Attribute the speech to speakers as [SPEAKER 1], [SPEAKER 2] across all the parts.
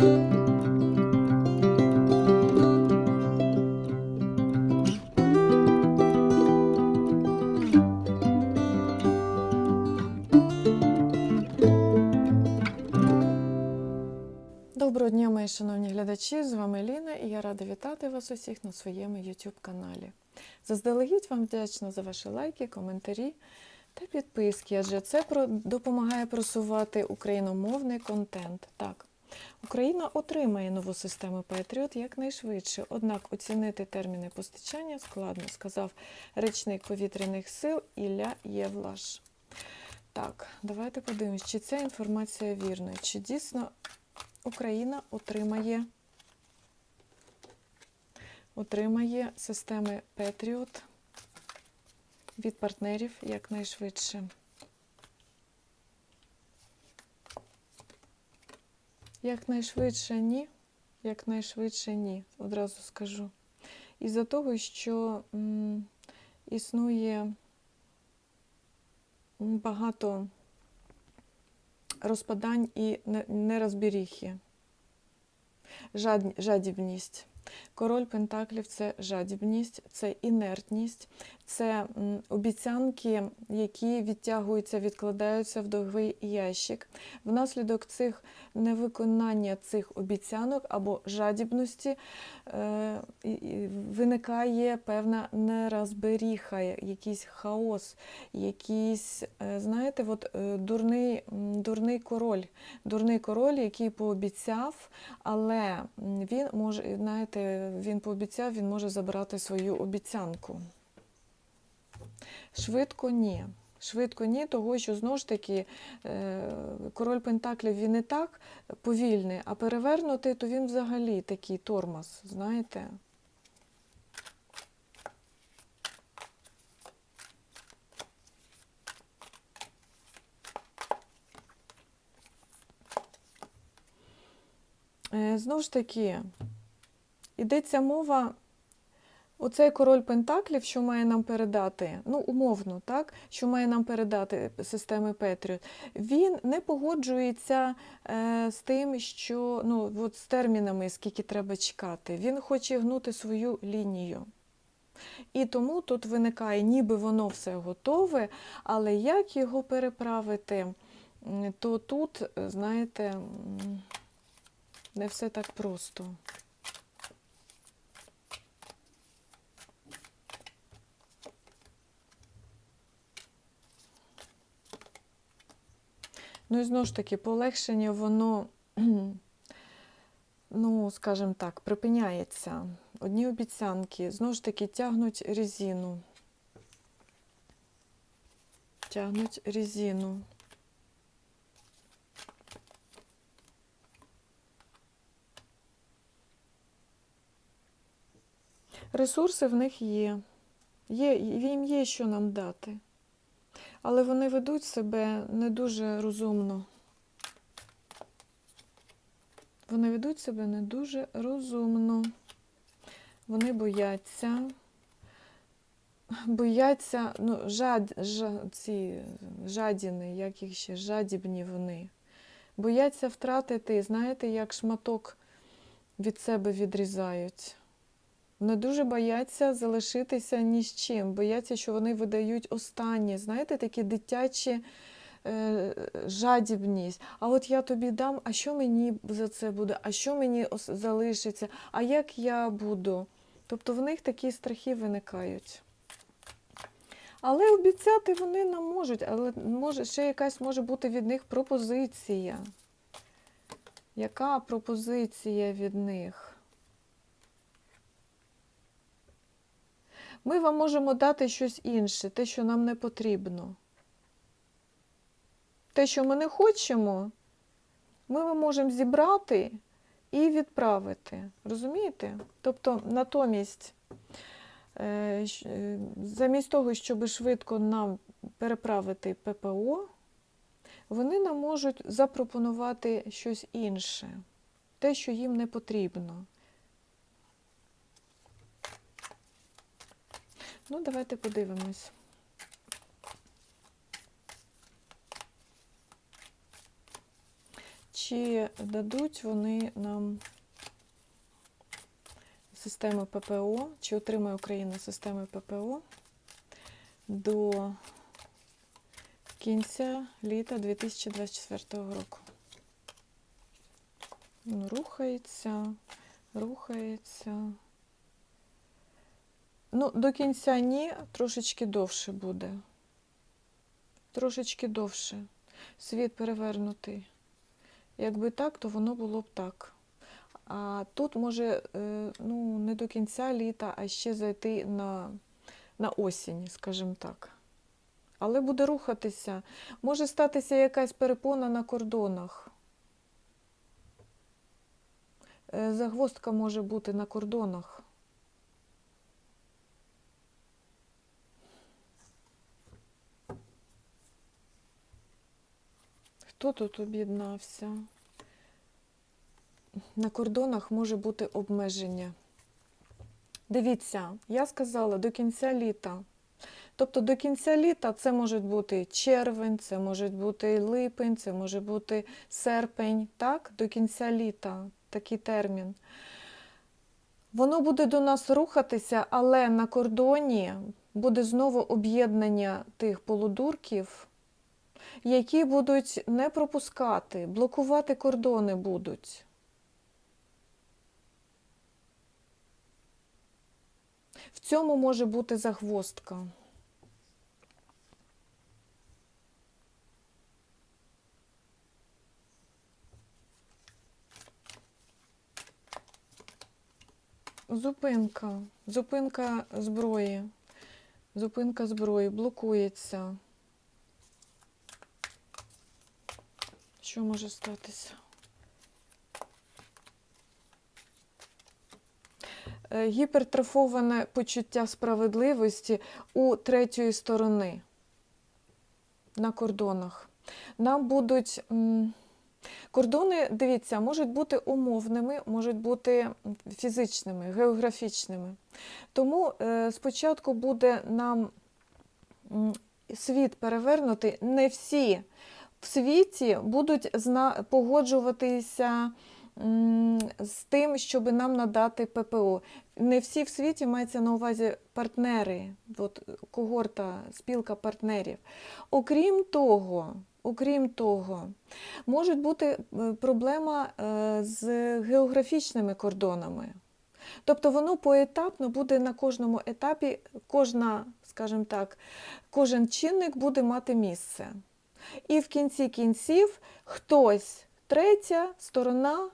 [SPEAKER 1] Доброго дня, мої шановні глядачі! З вами Ліна і я рада вітати вас усіх на своєму YouTube каналі. Заздалегідь вам вдячна за ваші лайки, коментарі та підписки, адже це допомагає просувати україномовний контент. Так, Україна отримає нову систему Patriot якнайшвидше, однак оцінити терміни постачання складно, сказав речник повітряних сил Ілля Євлаш. Так, давайте подивимось, чи ця інформація вірна, чи дійсно Україна отримає, отримає системи Patriot від партнерів якнайшвидше. Якнайшвидше ні, якнайшвидше ні, одразу скажу. Із-за того, що м, існує багато розпадань і не- нерозберіхи. Жад- Жадібність. Король Пентаклів це жадібність, це інертність, це обіцянки, які відтягуються, відкладаються в довгий ящик. Внаслідок цих невиконання цих обіцянок або жадібності е, виникає певна нерозберіха, якийсь хаос, якийсь, е, знаєте, от, е, дурний, дурний король. Дурний король, який пообіцяв, але він може, знаєте, він пообіцяв, він може забрати свою обіцянку. Швидко ні. Швидко ні, того що знову ж таки е, король Пентаклів він не так повільний, а перевернутий, то він взагалі такий тормоз, знаєте. Е, Знову ж таки, йдеться мова, оцей король Пентаклів, що має нам передати, ну, умовно, так, що має нам передати системи Петріот, він не погоджується е, з тим, що ну, от з термінами, скільки треба чекати. Він хоче гнути свою лінію. І тому тут виникає, ніби воно все готове, але як його переправити, то тут, е, знаєте, не все так просто. Ну і знову ж таки, полегшення, воно, ну, скажімо так, припиняється. Одні обіцянки, знову ж таки, тягнуть резину. Тягнуть резину. Ресурси в них є. є. Їм є що нам дати. Але вони ведуть себе не дуже розумно. Вони ведуть себе не дуже розумно. Вони бояться. Бояться, ну, жад, жад, ці жадіни, як їх ще, жадібні вони. Бояться втратити, знаєте, як шматок від себе відрізають. Вони дуже бояться залишитися ні з чим, бояться, що вони видають останнє, знаєте, такі дитячі е, жадібність. А от я тобі дам, а що мені за це буде? А що мені залишиться? А як я буду? Тобто в них такі страхи виникають. Але обіцяти вони нам можуть, але може, ще якась може бути від них пропозиція. Яка пропозиція від них? Ми вам можемо дати щось інше, те, що нам не потрібно. Те, що ми не хочемо, ми вам можемо зібрати і відправити. Розумієте? Тобто, натомість, е, е, замість того, щоб швидко нам переправити ППО, вони нам можуть запропонувати щось інше, те, що їм не потрібно. Ну, давайте подивимось. Чи дадуть вони нам системи ППО, чи отримає Україна системи ППО до кінця літа 2024 року. Ну, Рухається, рухається. Ну, до кінця ні, трошечки довше буде. Трошечки довше. Світ перевернутий. Якби так, то воно було б так. А тут може е, ну, не до кінця літа, а ще зайти на, на осінь, скажімо так. Але буде рухатися. Може статися якась перепона на кордонах. Е, Загвоздка може бути на кордонах. Хто тут об'єднався? На кордонах може бути обмеження. Дивіться, я сказала до кінця літа. Тобто до кінця літа це може бути червень, це може бути липень, це може бути серпень, так? До кінця літа такий термін. Воно буде до нас рухатися, але на кордоні буде знову об'єднання тих полудурків, які будуть не пропускати, блокувати кордони будуть. В цьому може бути загвоздка. Зупинка. Зупинка зброї. Зупинка зброї блокується. Що може статися? Е, Гіпертрофоване почуття справедливості у третьої сторони на кордонах. Нам будуть кордони, дивіться, можуть бути умовними, можуть бути фізичними, географічними. Тому е, спочатку буде нам світ перевернути. Не всі в світі будуть погоджуватися з тим, щоб нам надати ППО. Не всі в світі мається на увазі партнери, от, когорта, спілка партнерів. Окрім того, окрім того, може бути е, проблема е, з географічними кордонами. Тобто воно поетапно буде на кожному етапі, кожна, скажімо так, кожен чинник буде мати місце. І в кінці кінців хтось, третя сторона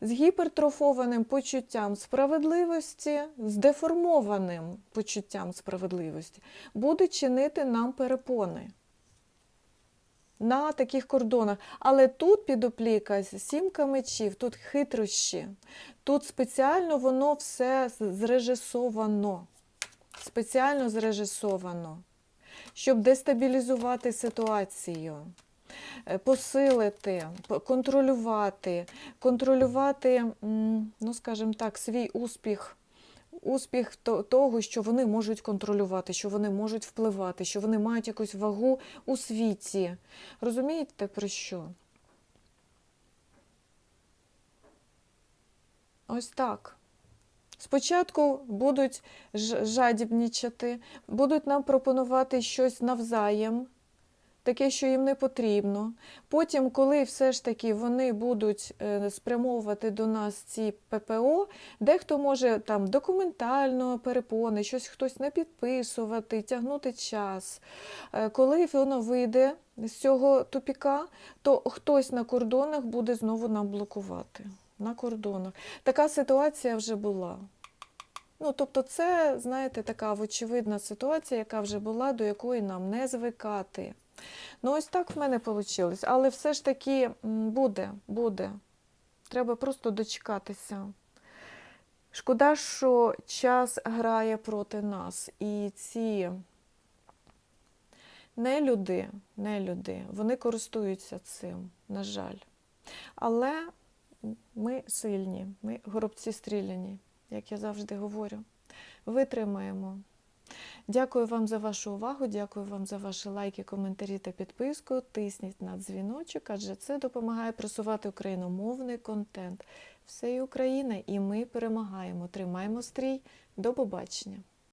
[SPEAKER 1] з гіпертрофованим почуттям справедливості, з деформованим почуттям справедливості, буде чинити нам перепони на таких кордонах. Але тут підопліка сімка мечів, тут хитрощі, тут спеціально воно все зрежисовано. Спеціально зрежисовано, щоб дестабілізувати ситуацію, е, посилити, контролювати, контролювати, ну скажімо так, свій успіх. Успіх того, що вони можуть контролювати, що вони можуть впливати, що вони мають якусь вагу у світі. Розумієте про що? Ось так. Спочатку будуть жадібнічати, будуть нам пропонувати щось навзаєм, таке, що їм не потрібно. Потім, коли все ж таки вони будуть е, спрямовувати до нас ці ППО, дехто може там документально перепони, щось хтось не підписувати, тягнути час. Е, Коли воно вийде з цього тупіка, то хтось на кордонах буде знову нам блокувати. На кордонах. Така ситуація вже була. Ну, тобто, це, знаєте, така очевидна ситуація, яка вже була, до якої нам не звикати. Ну, ось так в мене вийшло. Але все ж таки буде, буде. Треба просто дочекатися. Шкода, що час грає проти нас. І ці нелюди, нелюди, вони користуються цим, на жаль. Але ми сильні, ми горобці стріляні, як я завжди говорю. Витримаємо. Дякую вам за вашу увагу, дякую вам за ваші лайки, коментарі та підписку. Тисніть на дзвіночок, адже це допомагає просувати україномовний контент. Все і Україна, і ми перемагаємо. Тримаємо стрій. До побачення!